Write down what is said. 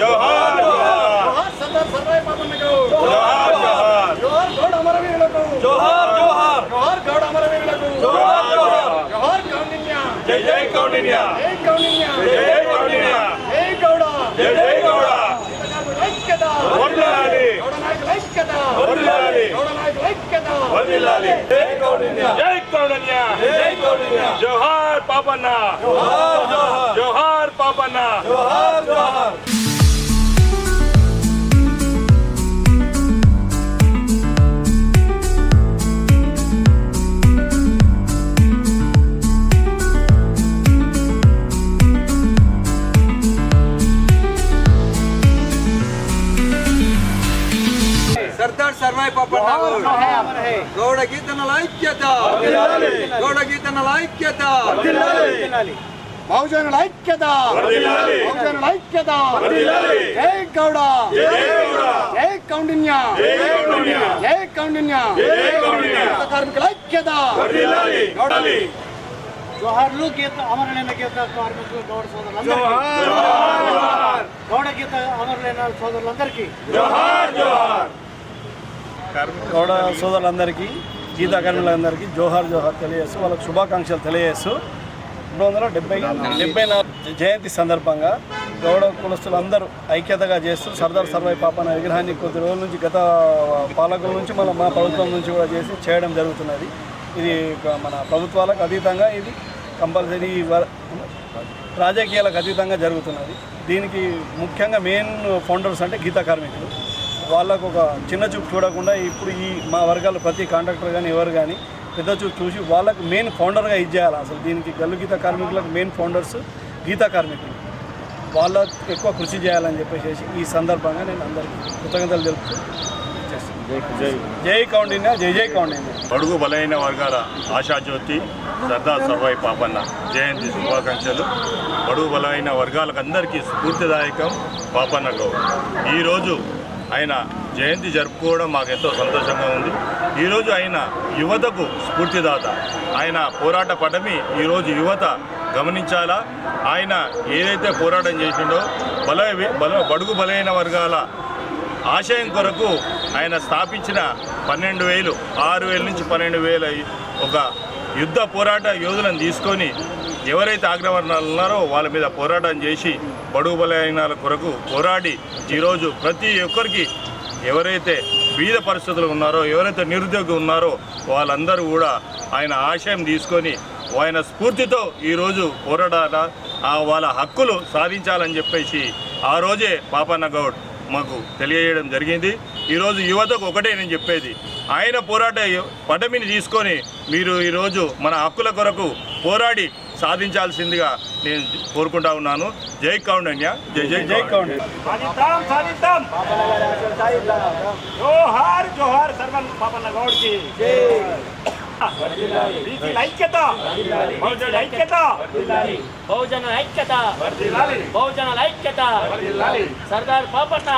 जोहार जोहार। सरदार सरदार जोहार जोहार। जोहार जोहार जोहार। जोहार जोहार जोहार। जोहार जय जय कौंडिन्या जय जय जय जय गौड़ा। जय जय गौड़ा ಸರ್ದಾರ್ ಸರ್ವಾಯ್ ಪಾಪಣ್ಣ ಗೌಡ ಗೀತನಲ ಐಕ್ಯತ ಗೌಡ ಗೀತನಲ ಐಕ್ಯತ బహుజనుల ఐక్యత వర్ధిల్లాలి బహుజనుల ఐక్యత వర్ధిల్లాలి జై గౌడ జై గౌడ జై కౌండిన్య జై కౌండిన్య జై కౌండిన్య జై కౌండిన్య గీత కార్మికుల ఐక్యత వర్ధిల్లాలి వర్ధిల్లాలి జోహార్లు గీత అమరులైన గీత కార్మికులు గౌడ సోదరులందరికీ గౌడ గీత అమరులైన సోదరులందరికీ జోహార్ జోహార్ గౌడ సోదరులందరికీ గీతా కార్మికులందరికీ జోహార్ జోహార్ తెలియజేస్తూ వాళ్ళకి శుభాకాంక్షలు తెలియజేస్తూ రెండు వందల డెబ్బై డెబ్బై నాలుగు జయంతి సందర్భంగా గౌడ కులస్తులందరూ ఐక్యతగా చేస్తూ సర్దార్ సర్వై పాపన విగ్రహాన్ని కొద్ది రోజుల నుంచి గత పాలకుల నుంచి మన మా ప్రభుత్వం నుంచి కూడా చేసి చేయడం జరుగుతున్నది. ఇది మన ప్రభుత్వాలకు అతీతంగా ఇది కంపల్సరీ రాజకీయాలకు అతీతంగా జరుగుతున్నది. దీనికి ముఖ్యంగా మెయిన్ ఫౌండర్స్ అంటే గీతా కార్మికులు. వాళ్ళకు ఒక చిన్న చూపు చూడకుండా ఇప్పుడు ఈ మా వర్గాలు ప్రతి కాంట్రాక్టర్ కానీ ఎవరు కానీ పెద్ద చూపు చూసి వాళ్ళకు మెయిన్ ఫౌండర్గా ఇచ్చేయాలి అసలు దీనికి గల్లు గీత కార్మికులకు మెయిన్ ఫౌండర్స్ గీతా కార్మికులు. వాళ్ళ ఎక్కువ కృషి చేయాలని చెప్పేసి ఈ సందర్భంగా నేను అందరికీ కృతజ్ఞతలు తెలుపుతూ జై కౌండిన్య జై జై కౌండిన్య బడుగు బలైన వర్గాల ఆశాజ్యోతి సర్దార్ సర్వాయి పాపన్న జయంతి శుభాకాంక్షలు. బడుగు బలైన వర్గాలకు అందరికీ స్ఫూర్తిదాయకం పాపన్న గౌడ్ ఈరోజు ఆయన జయంతి జరుపుకోవడం మాకు ఎంతో సంతోషంగా ఉంది. ఈరోజు ఆయన యువతకు స్ఫూర్తిదాత. ఆయన పోరాట పటమి ఈరోజు యువత గమనించాలా? ఆయన ఏదైతే పోరాటం చేసిండో బల బల బడుగు బలైన వర్గాల ఆశయం కొరకు ఆయన స్థాపించిన పన్నెండు వేలు ఆరు వేల నుంచి పన్నెండు వేల ఒక యుద్ధ పోరాట యోధులను తీసుకొని ఎవరైతే ఆగ్రవర్ణాలు ఉన్నారో వాళ్ళ మీద పోరాటం చేసి బడుగు బలైనాల కొరకు పోరాడి ఈరోజు ప్రతి ఒక్కరికి ఎవరైతే బీద పరిస్థితులు ఉన్నారో ఎవరైతే నిరుద్యోగి ఉన్నారో వాళ్ళందరూ కూడా ఆయన ఆశయం తీసుకొని ఆయన స్ఫూర్తితో ఈరోజు పోరాడాల వాళ్ళ హక్కులు సాధించాలని చెప్పేసి ఆ రోజే పాపన్న గౌడ్ మాకు తెలియజేయడం జరిగింది. ఈరోజు యువతకు ఒకటే నేను చెప్పేది. ఆయన పోరాట పటమిని తీసుకొని మీరు ఈరోజు మన హక్కుల కొరకు పోరాడి సాధించాల్సిందిగా నేను కోరుకుంటా ఉన్నాను. జై కౌండన్య. జై జై జై జై కౌండిన్య. జోహార్ జోహార్ సర్వన్ పాపన్న ఐక్యత. బహుజనుల ఐక్యత. బహుజన ఐక్యత. సర్దార్ పాపన్న.